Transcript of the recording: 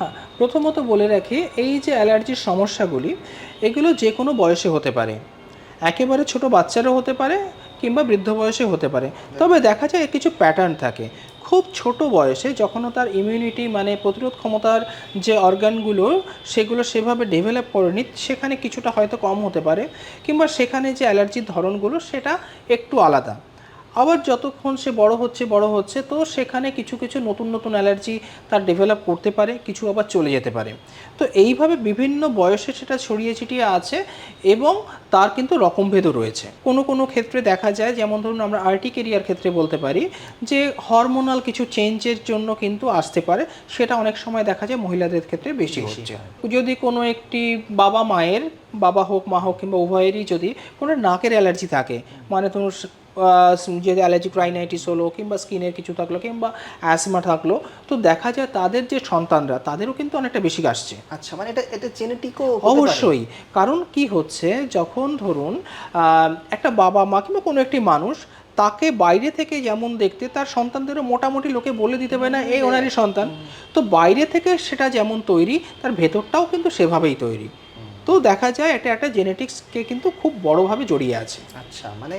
হ্যাঁ প্রথমত বলে রাখি, এই যে অ্যালার্জির সমস্যাগুলি, এগুলো যে কোনো বয়সে হতে পারে। একেবারে ছোট বাচ্চারও হতে পারে কিংবা বৃদ্ধ বয়সে হতে পারে। তবে দেখা যায় কিছু প্যাটার্ন থাকে। খুব ছোট বয়সে যখন তার ইমিউনিটি মানে প্রতিরোধ ক্ষমতার যে অর্গানগুলো সেগুলো সেভাবে ডেভেলপ করেনি, সেখানে কিছুটা হয়তো কম হতে পারে, কিংবা সেখানে যে অ্যালার্জির ধরনগুলো, সেটা একটু আলাদা। আবার যতক্ষণ সে বড় হচ্ছে বড় হচ্ছে তো সেখানে কিছু কিছু নতুন নতুন অ্যালার্জি তার ডেভেলপ করতে পারে কিছু আবার চলে যেতে পারে। তো এইভাবে বিভিন্ন বয়সে সেটা ছড়িয়ে ছিটিয়ে আছে এবং তার কিন্তু রকমভেদও রয়েছে। কোনো কোনো ক্ষেত্রে দেখা যায় যেমন ধরুন আমরা আর্টি কেরিয়ার ক্ষেত্রে বলতে পারি যে হরমোনাল কিছু চেঞ্জের জন্য কিন্তু আসতে পারে সেটা অনেক সময় দেখা যায় মহিলাদের ক্ষেত্রে বেশি হচ্ছে। যদি কোনো একটি বাবা মায়ের বাবা হোক মা হোক কিংবা উভয়েরই যদি কোনো নাকের অ্যালার্জি থাকে মানে আহ, যদি অ্যালার্জিক রাইনাইটিস হলো কিংবা স্কিনের কিছু থাকল কিংবা অ্যাসমা থাকল তো দেখা যায় তাদের যে সন্তানরা তাদেরও কিন্তু অনেকটা বেশি আসছে আচ্ছা মানে এটা এটা জেনেটিকও অবশ্যই। কারণ কি হচ্ছে যখন ধরুন একটা বাবা মা কিংবা কোনো একটি মানুষ তাকে বাইরে থেকে যেমন দেখতে তার সন্তানদেরও মোটামুটি লোকে বলে দিতে পারে না এই ওনারই সন্তান। তো বাইরে থেকে সেটা যেমন তৈরি তার ভেতরটাও কিন্তু সেভাবেই তৈরি। তো দেখা যায় এটা একটা জেনেটিক্সকে কিন্তু খুব বড়োভাবে জড়িয়ে আছে। আচ্ছা মানে